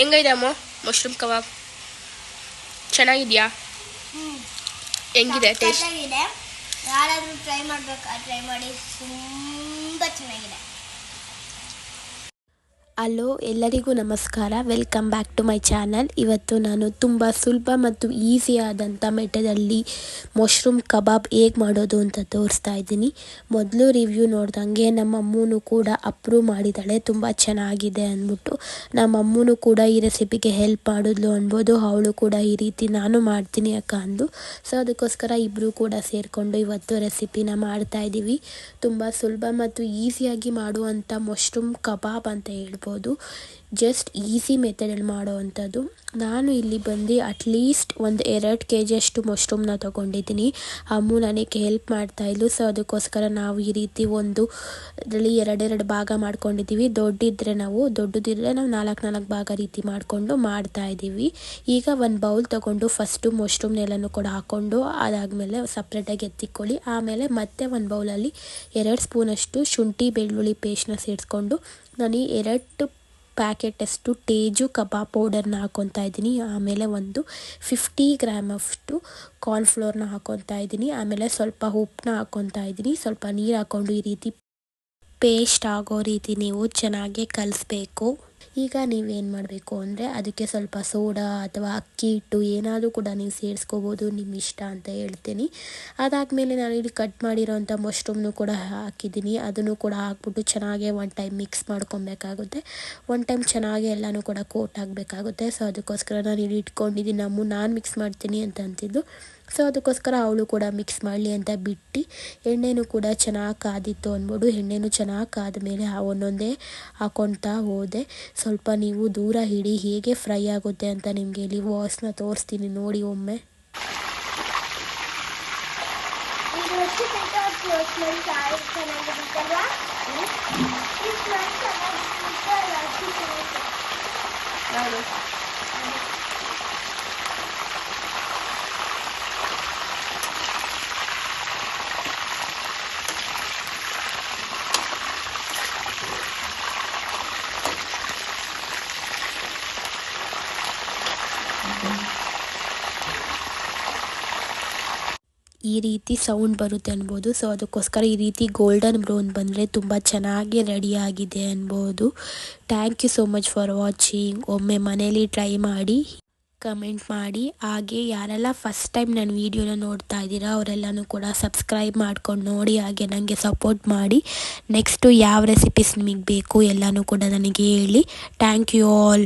ಅಮ್ಮ? Mushroom kebab ಚೆನ್ನಾಗಿದ್ಯಾ? ಹೆಂಗಿದೆ ಟೇಸ್ಟ್ ಯಾರಾದರೂ ಟ್ರೈ ಮಾಡ್ಬೇಕಾ ಟ್ರೈ ಮಾಡಿ. ತುಂಬ ಚೆನ್ನಾಗಿದೆ. ಹಲೋ, ಎಲ್ಲರಿಗೂ ನಮಸ್ಕಾರ. Welcome back to my channel ಇವತ್ತು ನಾನು ತುಂಬ ಸುಲಭ ಮತ್ತು ಈಸಿ ಆದಂಥ ಮೆಟದಲ್ಲಿ ಮಶ್ರೂಮ್ ಕಬಾಬ್ ಹೇಗೆ ಮಾಡೋದು ಅಂತ ತೋರಿಸ್ತಾ ಇದ್ದೀನಿ. ಮೊದಲು ರಿವ್ಯೂ ನೋಡ್ದಂಗೆ ನಮ್ಮ ಅಮ್ಮನೂ ಕೂಡ ಅಪ್ರೂವ್ ಮಾಡಿದ್ದಾಳೆ. ತುಂಬ ಚೆನ್ನಾಗಿದೆ ಅಂದ್ಬಿಟ್ಟು ನಮ್ಮ ಅಮ್ಮನೂ ಕೂಡ ಈ ರೆಸಿಪಿಗೆ ಹೆಲ್ಪ್ ಮಾಡಿದ್ಲು ಅನ್ಬೋದು. ಅವಳು ಕೂಡ ಈ ರೀತಿ ನಾನು ಮಾಡ್ತೀನಿ ಅಕ್ಕ ಅಂದು. ಸೊ ಅದಕ್ಕೋಸ್ಕರ ಇಬ್ಬರೂ ಕೂಡ ಸೇರಿಕೊಂಡು ಇವತ್ತು ರೆಸಿಪಿನ ಮಾಡ್ತಾ ಇದ್ದೀವಿ ತುಂಬ ಸುಲಭ ಮತ್ತು ಈಸಿಯಾಗಿ ಮಾಡುವಂಥ ಮಶ್ರೂಮ್ ಕಬಾಬ್ ಅಂತ ಹೇಳ್ಬೋದು. pôr do ಜಸ್ಟ್ ಈಸಿ ಮೆಥಡಲ್ಲಿ ಮಾಡೋವಂಥದ್ದು ನಾನು ಇಲ್ಲಿ ಬಂದು ಅಟ್ಲೀಸ್ಟ್ ಒಂದು ಎರಡು ಕೆ ಜಿಯಷ್ಟು ಮಶ್ರೂಮ್ನ ತೊಗೊಂಡಿದ್ದೀನಿ. ಅಮ್ಮು ನನಗೆ ಹೆಲ್ಪ್ ಮಾಡ್ತಾಯಿದ್ಲು ಸೊ ಅದಕ್ಕೋಸ್ಕರ ನಾವು ಈ ರೀತಿ ಒಂದು ಅದರಲ್ಲಿ ಎರಡೆರಡು ಭಾಗ ಮಾಡ್ಕೊಂಡಿದ್ದೀವಿ. ದೊಡ್ಡಿದ್ರೆ ನಾವು, ದೊಡ್ಡದಿದ್ರೆ ನಾವು ನಾಲ್ಕು ನಾಲ್ಕು ಭಾಗ ರೀತಿ ಮಾಡಿಕೊಂಡು ಮಾಡ್ತಾ ಇದ್ದೀವಿ. ಈಗ ಒಂದು ಬೌಲ್ ತೊಗೊಂಡು ಫಸ್ಟು ಮಶ್ರೂಮ್ನೆಲ್ಲನೂ ಕೂಡ ಹಾಕ್ಕೊಂಡು ಅದಾದಮೇಲೆ ಸಪ್ರೇಟಾಗಿ ಎತ್ತಿಕೊಳ್ಳಿ. ಆಮೇಲೆ ಮತ್ತೆ ಒಂದು ಬೌಲಲ್ಲಿ ಎರಡು ಸ್ಪೂನಷ್ಟು ಶುಂಠಿ ಬೆಳ್ಳುಳ್ಳಿ ಪೇಸ್ಟ್ನ ಸೇರಿಸ್ಕೊಂಡು, ನಾನು ಈ ಎರಡು ಪ್ಯಾಕೆಟಷ್ಟು ಟೇಜು ಕಬಾಬ್ ಪೌಡರ್ನ ಹಾಕ್ಕೊತಾ ಇದ್ದೀನಿ. ಆಮೇಲೆ ಒಂದು ಫಿಫ್ಟಿ ಗ್ರಾಮ್ ಅಷ್ಟು ಕಾರ್ನ್ಫ್ಲೋರ್ನ ಹಾಕ್ಕೊತಾ ಇದ್ದೀನಿ. ಆಮೇಲೆ ಸ್ವಲ್ಪ ಉಪ್ಪನ್ನ ಹಾಕ್ಕೊತಾ ಇದ್ದೀನಿ. ಸ್ವಲ್ಪ ನೀರು ಹಾಕ್ಕೊಂಡು ಈ ರೀತಿ ಪೇಸ್ಟ್ ಆಗೋ ರೀತಿ ನೀವು ಚೆನ್ನಾಗಿ ಕಲಿಸ್ಬೇಕು. ಈಗ ನೀವೇನು ಮಾಡಬೇಕು ಅಂದರೆ ಅದಕ್ಕೆ ಸ್ವಲ್ಪ ಸೋಡಾ ಅಥವಾ ಅಕ್ಕಿ ಹಿಟ್ಟು ಏನಾದರೂ ಕೂಡ ನೀವು ಸೇರಿಸ್ಕೋಬೋದು ನಿಮ್ಮ ಇಷ್ಟ ಅಂತ ಹೇಳ್ತೀನಿ. ಅದಾದಮೇಲೆ ನಾನು ಇಲ್ಲಿ ಕಟ್ ಮಾಡಿರೋಂಥ ಮಶ್ರೂಮ್ನು ಕೂಡ ಹಾಕಿದ್ದೀನಿ. ಅದನ್ನು ಕೂಡ ಹಾಕ್ಬಿಟ್ಟು ಚೆನ್ನಾಗೆ ಒನ್ ಟೈಮ್ ಮಿಕ್ಸ್ ಮಾಡ್ಕೊಬೇಕಾಗುತ್ತೆ. ಒನ್ ಟೈಮ್ ಚೆನ್ನಾಗಿ ಎಲ್ಲನೂ ಕೂಡ ಕೋಟ್ ಆಗಬೇಕಾಗುತ್ತೆ. ಸೊ ಅದಕ್ಕೋಸ್ಕರ ನಾನು ಇಲ್ಲಿ ಇಟ್ಕೊಂಡಿದ್ದೀನಿ. ನಮ್ಮ ನಾನು ಮಿಕ್ಸ್ ಮಾಡ್ತೀನಿ ಅಂತ ಅಂತಿದ್ದು. ಸೊ ಅದಕ್ಕೋಸ್ಕರ ಅವಳು ಕೂಡ ಮಿಕ್ಸ್ ಮಾಡಲಿ ಅಂತ ಬಿಟ್ಟು ಎಣ್ಣೆನೂ ಕೂಡ ಚೆನ್ನಾಗಿ ಕಾದಿತ್ತು ಅಂದ್ಬಿಟ್ಟು ಎಣ್ಣೆನೂ ಚೆನ್ನಾಗಿ ಕಾದ ಮೇಲೆ ಒಂದೊಂದೇ ಹಾಕೊತಾ ಹೋದೆ. ಸ್ವಲ್ಪ ನೀವು ದೂರ ಹಿಡಿ ಹೇಗೆ ಫ್ರೈ ಆಗುತ್ತೆ ಅಂತ ನಿಮಗೆ ಇಲ್ಲಿ ವಾಸ್ನ ತೋರಿಸ್ತೀನಿ ನೋಡಿ ಒಮ್ಮೆ ಇದು ಹೆಚ್ಚು ಕ್ಲೋಸ್ ಮಾಡಿ ಸಾರು ಚೆನ್ನಾಗಿರುತ್ತಲ್ವಾ ಈ ಸ್ಮೆಲ್ ಚೆನ್ನಾಗಿರುತ್ತಲ್ಲ ಅಷ್ಟು ಚೆನ್ನಾಗಿದೆ ಹೌದು ಈ ರೀತಿ ಸೌಂಡ್ ಬರುತ್ತೆ ಅನ್ಬೋದು. ಸೊ ಅದಕ್ಕೋಸ್ಕರ ಈ ರೀತಿ ಗೋಲ್ಡನ್ ಬ್ರೌನ್ ಬಂದರೆ ತುಂಬ ಚೆನ್ನಾಗಿ ರೆಡಿಯಾಗಿದೆ ಅನ್ಬೋದು. Thank you so much for watching ಒಮ್ಮೆ ಮನೇಲಿ ಟ್ರೈ ಮಾಡಿ ಕಮೆಂಟ್ ಮಾಡಿ. ಹಾಗೆ ಯಾರೆಲ್ಲ ಫಸ್ಟ್ ಟೈಮ್ ನನ್ನ ವೀಡಿಯೋನ ನೋಡ್ತಾ ಇದ್ದೀರಾ, ಅವರೆಲ್ಲನೂ ಕೂಡ ಸಬ್ಸ್ಕ್ರೈಬ್ ಮಾಡ್ಕೊಂಡು ನೋಡಿ, ಹಾಗೆ ನನಗೆ ಸಪೋರ್ಟ್ ಮಾಡಿ. ನೆಕ್ಸ್ಟು ಯಾವ ರೆಸಿಪೀಸ್ ನಿಮಗೆ ಬೇಕು, ಎಲ್ಲನೂ ಕೂಡ ನನಗೆ ಹೇಳಿ. Thank you all